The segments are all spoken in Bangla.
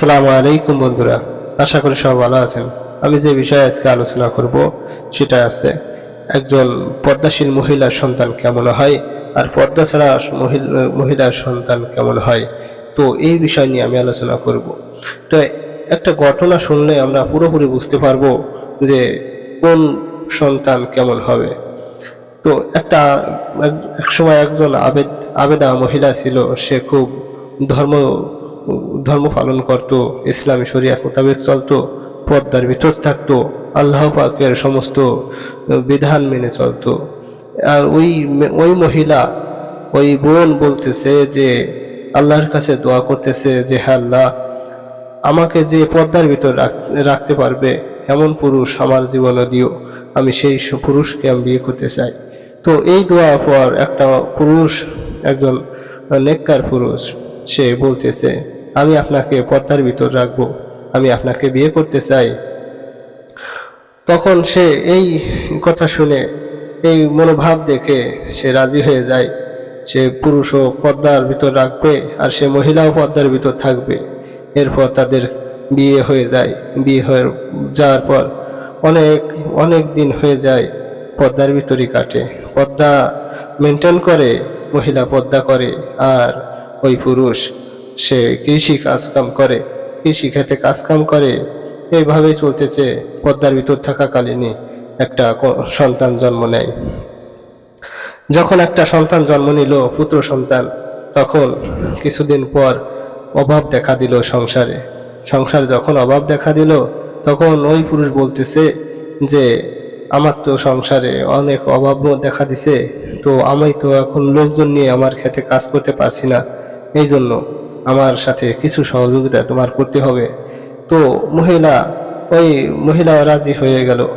আসসালামু আলাইকুম বন্ধুরা, আশা করি সব ভালো আছেন। আমি যে বিষয়ে আজকে আলোচনা করব, সেটা আছে, একজন পদ্মাশীল মহিলার সন্তান কেমন হয়, আর পদ্মা ছাড়া মহিলা- মহিলার সন্তান কেমন হয়, তো এই বিষয় নিয়ে আমি আলোচনা করব। তো একটা ঘটনা শুনলে আমরা পুরোপুরি বুঝতে পারব যে কোন সন্তান কেমন হবে। তো একটা, এক- এক সময় একজন আবেদ, আবেদা মহিলা ছিল, সে খুব ধর্ম ধর্ম পালন করত, ইসলামী শরিয়া মোতাবেক চলতো পদ্মার ভিতর থাকতো, আল্লাহ পাকের সমস্ত বিধান মেনে চলতো। আর ওই ওই মহিলা, ওই বোন বলতেছে যে, আল্লাহর কাছে দোয়া করতেছে যে হ্যাঁ আল্লাহ, আমাকে যে পর্দার ভিতর রাখ- রাখতে পারবে, এমন পুরুষ আমার জীবনে দিও, আমি সেই পুরুষকে আমি বিয়ে করতে চাই। তো এই দোয়া পর একটা পুরুষ, একজন নেককার পুরুষ, সে বলতেছে আমি আপনাকে পর্দার ভিতর রাখব। আমি আপনাকে বিয়ে করতে চাই। তখন সে এই কথা শুনে, এই মনোভাব দেখে সে রাজি হয়ে যায়। সে পুরুষও পর্দার ভিতর রাখবে আর সে মহিলাও পর্দার ভিতর থাকবে। এরপর তাদের বিয়ে হয়ে যায়। বিয়ে হয়ে যাওয়ার পর অনেক অনেক দিন হয়ে যায়, পর্দার ভিতরই কাটে। পর্দা মেনটেন করে, মহিলা পর্দা করে, আর ওই পুরুষ সে কৃষি কাজকাম করে, কৃষি খেতে কাজকাম করে। এইভাবেই চলতেছে পদ্মার ভিতর থাকাকালীনই একটা সন্তান জন্ম নেয়। যখন একটা সন্তান জন্ম নিল, পুত্র সন্তান, তখন কিছুদিন পর অভাব দেখা দিল সংসারে। সংসার যখন অভাব দেখা দিল, তখন ওই পুরুষ বলতেছে যে, আমার তো সংসারে অনেক অভাব দেখা দিছে, তো আমি তো এখন লোকজন নিয়ে আমার খেতে কাজ করতে পারছি না। এই জন্য আমার সাথে কিছু সহযোগিতা তোমার করতে হবে। তো মহিলা, ওই মহিলা রাজি হয়ে গেল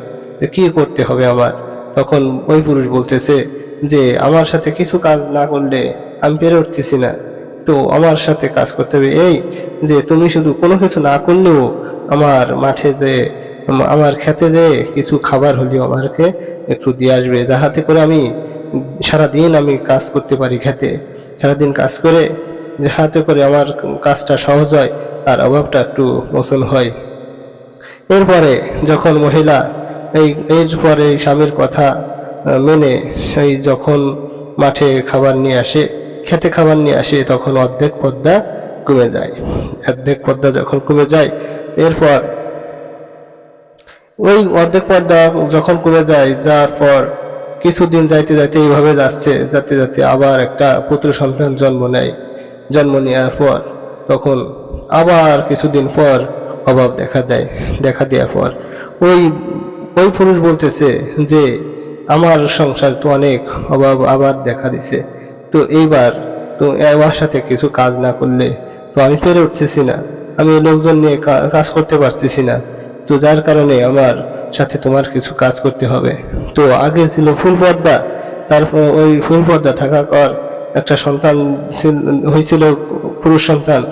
যে কি করতে হবে আমার। তখন ওই পুরুষ বলতেছে যে, আমার সাথে কিছু কাজ না করলে আমি পেরে উঠতেছি না। তো আমার সাথে কাজ করতে হবে এই যে, তুমি শুধু কোনো কিছু না করলেও আমার মাঠে যে, আমার খেতে যে কিছু খাবার হলেও আমাকে একটু দিয়ে আসবে। যাহাতে করে আমি সারাদিন আমি কাজ করতে পারি খেতে। সারাদিন কাজ করে যাহাতে করে আমার কাজটা সহজ হয় আর অভাবটা একটু মোচন হয়। এরপরে যখন মহিলা এই, এরপরে স্বামীর কথা মেনে সেই যখন মাঠে খাবার নিয়ে আসে, খেতে খাবার নিয়ে আসে, তখন অর্ধেক পদ্মা কমে যায়। অর্ধেক পদ্মা যখন কমে যায়, এরপর ওই অর্ধেক পর্দা যখন কমে যায়, যাওয়ার পর কিছুদিন যাইতে যাইতে এইভাবে যাচ্ছে যাতে যাতে আবার একটা পুত্র সন্তান জন্ম নেয়। জন্ম নেওয়ার পর, তখন আবার কিছুদিন পর অভাব দেখা দেয়, দেখা দেওয়ার পর। ওই ওই পুরুষ বলতেছে যে, আমার সংসার তো অনেক অভাব আবার দেখা দিছে। তো এইবার তো আমার সাথে কিছু কাজ না করলে তো আমি পেরে উঠতেছি না। আমি লোকজন নিয়ে কাজ করতে পারতেছি না। তো যার কারণে আমার সাথে তোমার কিছু কাজ করতে হবে। তো আগে ছিল ফুল পর্দা, তারপর ওই ফুল পর্দা থাকার একটা সন্তান ছিল- হয়েছিল, পুরুষ সন্তান।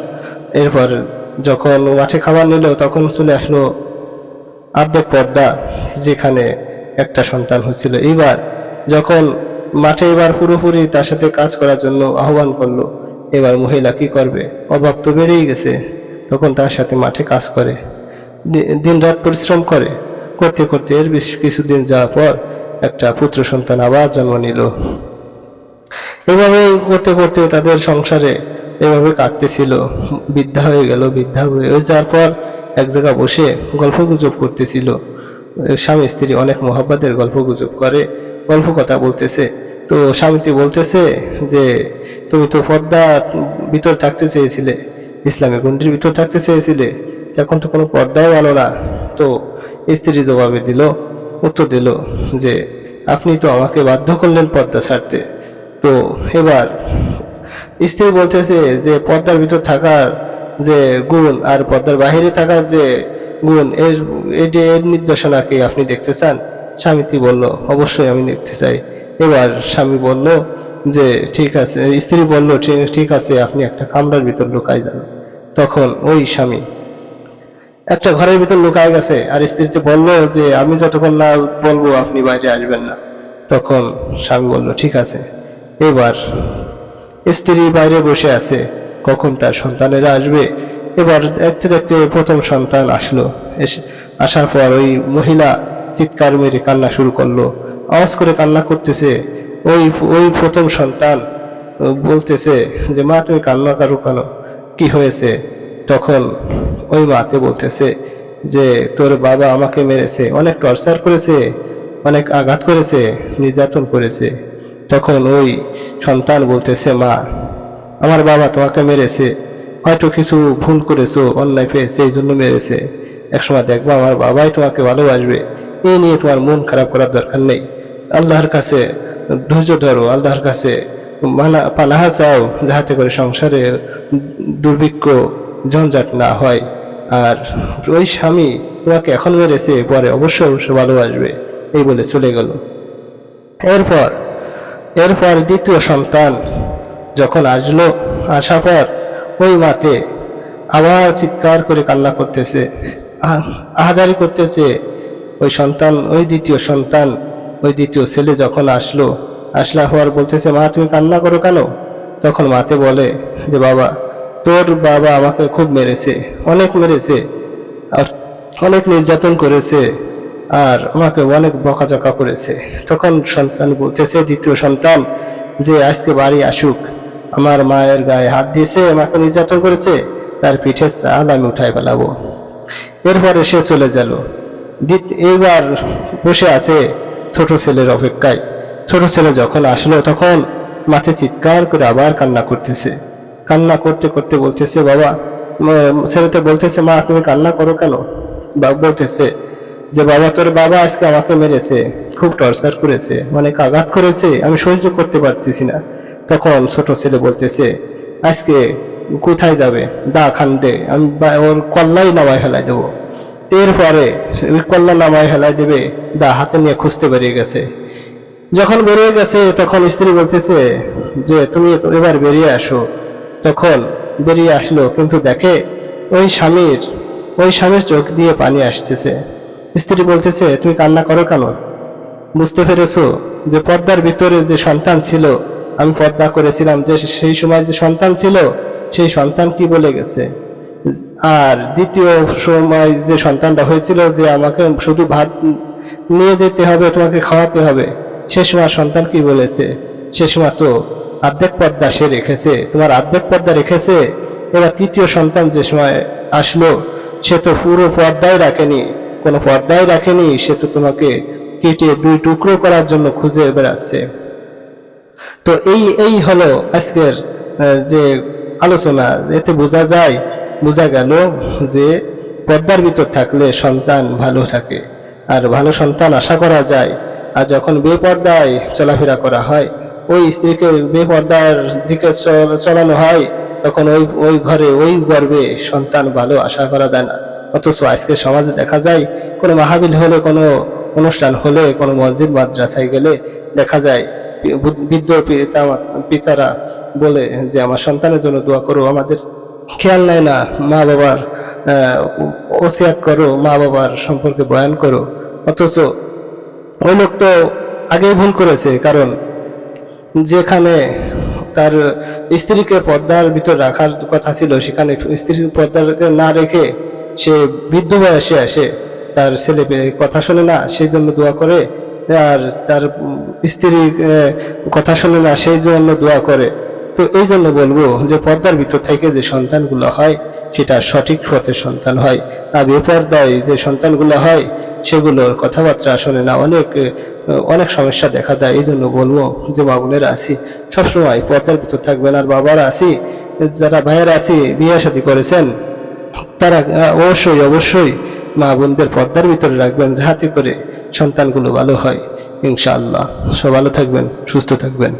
এরপর যখন মাঠে খাবার নিল, তখন চলে আসলো আর্ধেক পর্দা, যেখানে একটা সন্তান হয়েছিল। এইবার যখন মাঠে এবার পুরোপুরি তার সাথে কাজ করার জন্য আহ্বান করল, এবার মহিলা কি করবে? অভাব তো বেড়েই গেছে। তখন তার সাথে মাঠে কাজ করে দিন রাত পরিশ্রম করে। করতে করতে এর বেশ কিছুদিন যাওয়ার পর একটা পুত্র সন্তান আবার জন্ম নিল। এভাবে করতে করতে তাদের সংসারে এভাবে কাটতেছিল। বৃদ্ধা হয়ে গেল, বৃদ্ধা হয়ে যাওয়ার পর এক জায়গা বসে গল্প গুজব করতেছিল। স্বামী স্ত্রী অনেক মহাব্বাদের গল্প গুজব করে, গল্প কথা বলতেছে। তো স্বামীটি বলতেছে যে, তুমি তো পর্দা ভিতর থাকতে চেয়েছিলে ইসলামী গণ্ডির ভিতর থাকতে চেয়েছিলে। এখন তো কোনো পর্দাও আনো না। তো স্ত্রী জবাবে দিল, উত্তর দিল যে, আপনি তো আমাকে বাধ্য করলেন পর্দা ছাড়তে। তো এবার স্ত্রী বলতেছে যে পর্দার ভিতর থাকার যে গুণ আর পর্দার বাহিরে থাকার যে গুণ, এর, এটি এর নির্দেশনা কি আপনি দেখতে চান? স্বামীটি বলল, অবশ্যই আমি দেখতে চাই। এবার স্বামী বলল যে, ঠিক আছে। স্ত্রী বলল, "ঠিক- আছে, আপনি একটা কামরার ভিতর লুকাই যান। তখন ওই স্বামী একটা ঘরের ভিতর লুকায় গেছে আর স্ত্রীতে বলল যে, আমি যতক্ষণ না বলব, আপনি বাইরে আসবেন না। তখন স্বামী বলল, ঠিক আছে। এবার স্ত্রী বাইরে বসে আছে, কখন তার সন্তানেরা আসবে? এবার দেখতে দেখতে প্রথম সন্তান আসলো। আসার পর ওই মহিলা চিৎকার মেরে কান্না শুরু করল। আওয়াজ করে কান্না করতেছে। ওই ওই প্রথম সন্তান বলতেছে যে, মা, তুমি কান্না করো কেন? কি হয়েছে? তখন ওই মাতে বলতেছে যে, তোর বাবা আমাকে মেরেছে, অনেক টর্চার করেছে, অনেক আঘাত করেছে, নির্যাতন করেছে। তখন ওই সন্তান বলতেছে, মা, আমার বাবা তোমাকে মেরেছে। হয়তো কিছু ভুল করেছ, অন্যায় পেয়েছে, এই জন্য মেরেছে। একসময় দেখবা আমার বাবাই তোমাকে ভালোবাসবে। এই নিয়ে তোমার মন খারাপ করার দরকার নেই। আল্লাহর কাছে ধৈর্য ধরো, আল্লাহর কাছে মানা, পানাহা চাও, যাহাতে করে সংসারে দুর্ভিক্ষ, ঝঞ্ঝাট না হয়। আর ওই স্বামী তোমাকে এখন মেরেছে, পরে অবশ্যই অবশ্যই ভালোবাসবে। এই বলে চলে গেল। এরপর এরপর দ্বিতীয় সন্তান যখন আসলো, আসার পর ওই মাতে আবার চিৎকার করে কান্না করতেছে। আহ- আহাজারি করতেছে। ওই সন্তান, ওই দ্বিতীয় সন্তান, ওই দ্বিতীয় ছেলে যখন আসলো, আসলা হওয়ার বলতেছে, মা, তুমি কান্না করো কেন? তখন মাতে বলে যে, বাবা, তোর বাবা আমাকে খুব মেরেছে, অনেক মেরেছে, আর অনেক নির্যাতন করেছে। আর আমাকে অনেক বকাঝকা করেছে। তখন সন্তান বলতেছে, দ্বিতীয় সন্তান, যে আজকে বাড়ি আসুক, আমার মায়ের গায়ে হাত দিয়েছে, আমাকে নির্যাতন করেছে, তার পিঠে চাল আমি উঠাই ফেলাবো। এরপরে সে চলে গেল। এইবার বসে আছে ছোট ছেলের অপেক্ষায়। ছোট ছেলে যখন আসলো, তখন মাথে চিৎকার করে আবার কান্না করতেছে। কান্না করতে করতে বলতেছে, বাবা ছেলেতে বলতেছে, মা, তুমি কান্না করো কেন? বা- বলতেছে যে বাবা, তোর বাবা আজকে আমাকে মেরেছে, খুব টর্চার করেছে অনেক আঘাত করেছে, আমি সহ্য করতে পারতেছি না। তখন ছোট ছেলে বলতেছে, আজকে কোথায় যাবে? দা খান্ডে, আমি ওর কল্লাই নামায় ফেলাই দেবো। এরপরে ওই কল্লা নামায় ফেলাই দেবে, দা হাতে নিয়ে খুঁজতে বেরিয়ে গেছে। যখন বেরিয়ে গেছে, তখন স্ত্রী বলতেছে যে, তুমি এবার বেরিয়ে আসো। তখন বেরিয়ে আসলো, কিন্তু দেখে ওই স্বামীর ওই স্বামীর চোখ দিয়ে পানি আসতেছে। স্ত্রী বলতেছে, তুমি কান্না করো কেন? বুঝতে পেরেছ যে পর্দার ভিতরে যে সন্তান ছিল, আমি পর্দা করেছিলাম যে সেই সময় যে সন্তান ছিল, সেই সন্তান কি বলে গেছে? আর দ্বিতীয় সময় যে সন্তানটা হয়েছিল যে আমাকে শুধু ভাত নিয়ে যেতে হবে, তোমাকে খাওয়াতে হবে, সে সময় সন্তান কি বলেছে? সে সময় তো আর্ধেক পর্দা সে রেখেছে, তোমার আর্ধেক পর্দা রেখেছে, এবার তৃতীয় সন্তান যে সময় আসলো, সে তো পুরো পর্দায় রাখেনি। কোনো পর্দায় রাখেনি সে তো তোমাকে কেটে দুই টুকরো করার জন্য খুঁজে বেড়াচ্ছে। তো এই এই হলো আজকের যে আলোচনা। এতে বোঝা যায়, বোঝা গেল যে পর্দার ভিতর থাকলে সন্তান ভালো থাকে। আর ভালো সন্তান আশা করা যায়, আর যখন বেপর্দায় চলাফেরা করা হয়, ওই স্ত্রীকে বেপর্দার দিকে চল- চলানো হয়, তখন ওই ওই ঘরে, ওই গর্বে সন্তান ভালো আশা করা যায় না। অথচ আজকে সমাজে দেখা যায়, কোনো মাহাবিল হলে, কোনো অনুষ্ঠান হলে, কোনো মসজিদ, মাদ্রাসায় গেলে দেখা যায় বৃদ্ধ পিতা, পিতারা বলে যে, আমার সন্তানের জন্য দোয়া করো, আমাদের খেয়াল নেয় না মা বাবার ওসিয়াত করো মা বাবার সম্পর্কে বয়ান করো। অথচ ওই লোক তো আগেই ভুল করেছে, কারণ যেখানে তার স্ত্রীকে পর্দার ভিতর রাখার কথা ছিল, সেখানে স্ত্রীর পর্দাকে না রেখে সে বৃদ্ধ বয়সে আসে, তার ছেলে কথা শোনে না, সেই জন্য দোয়া করে, আর তার স্ত্রী কথা শোনে না, সেই জন্য দোয়া করে। তো এই জন্য বলব যে, পর্দার ভিতর থেকে যে সন্তানগুলো হয়, সেটা সঠিক পথে সন্তান হয়। আর বেপর্দায় যে সন্তানগুলো হয়, সেগুলোর কথাবার্তা শোনে না, অনেক অনেক সমস্যা দেখা দেয়। এই জন্য বলব যে, মা বোনেরা আসি। সবসময় পর্দার ভিতর থাকবেন। আর বাবারা আসি, যারা ভাইয়েরা আসি, বিয়ে শাদী করেছেন তারা অবশ্যই অবশ্যই মা বোনদের পর্দার ভিতরে রাখবেন, যাহাতে করে সন্তানগুলো ভালো হয়। ইনশাআল্লাহ। সব ভালো থাকবেন, সুস্থ থাকবেন।